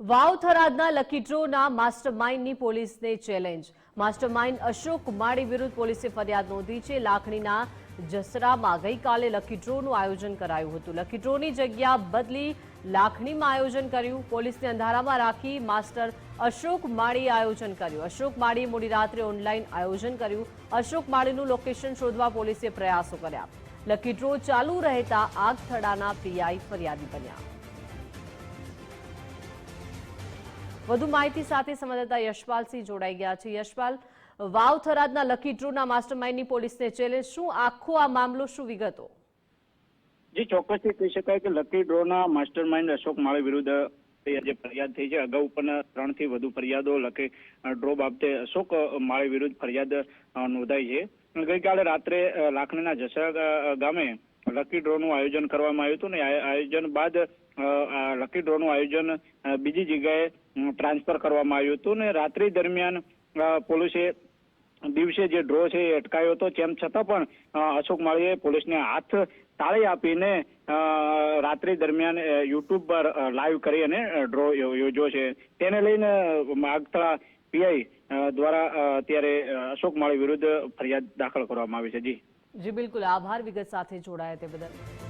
વાવ થરાદના લકીટ્રોના master માઇન્ડની પોલીસને challenge master mind Ashok Mali વિરુદ્ધ પોલીસે ફરિયાદ નોંધી છે. લાખણીના જસરામાં ગઈકાલે લકી ડ્રોનું આયોજન કરાયું હતું. લકીટ્રોની જગ્યા બદલી લાખણીમાં આયોજન કર્યું. પોલીસને અંધારામાં રાખી માસ્ટર અશોક માળીએ આયોજન કર્યું. અશોક માળીએ મોડી રાત્રે ઓનલાઈન આયોજન કર્યું. અશોક માળીનું લોકેશન શોધવા પોલીસે પ્રયાસો કર્યા. લકીટ્રો ચાલુ રહેતા આગથડાના પીઆઈ ફરિયાદી બન્યા. વધુ માહિતી સાથે સંવાદદાતા યશપાલસિંહ જોડાઈ ગયા છે. યશપાલ, વાવ થરાદના લકી ડ્રોના માસ્ટરમાઇન્ડની પોલીસને ચેલેન્જ શું? આખો આ મામલો શું વિગતો? જે, ચોક્કસથી કહી શકાય કે લકી ડ્રોના માસ્ટર માઇન્ડ અશોક માળી વિરુદ્ધ જે ફરિયાદ થઈ છે. અગાઉ પણ ત્રણથી વધુ ફરિયાદો લકી ડ્રો બાબતે અશોક માળી વિરુદ્ધ ફરિયાદ નોંધાઈ છે. ગઈકાલે રાત્રે લાખણીના જસરા ગામે લકી ડ્રોનું આયોજન કરવામાં આવ્યું હતું ને આયોજન બાદ લકી ડ્રોનું આયોજન બીજી જગ્યાએ ટ્રાન્સફર કરવામાં આવ્યું હતું ને રાત્રિ દરમિયાન પોલીસે દિવસે જે ડ્રો છે એ અટકાયો હતો. તેમ છતાં પણ અશોક માળીએ પોલીસને હાથ તાળી આપીને રાત્રિ દરમિયાન યુટ્યુબ પર લાઈવ કરી અને ડ્રો યોજ્યો છે. તેને લઈને માગતળા પીઆઈ દ્વારા અત્યારે અશોક માળી વિરુદ્ધ ફરિયાદ દાખલ કરવામાં આવી છે. જી. જી બિલકુલ. આભાર વિગત સાથે જોડાયા તે બદલ.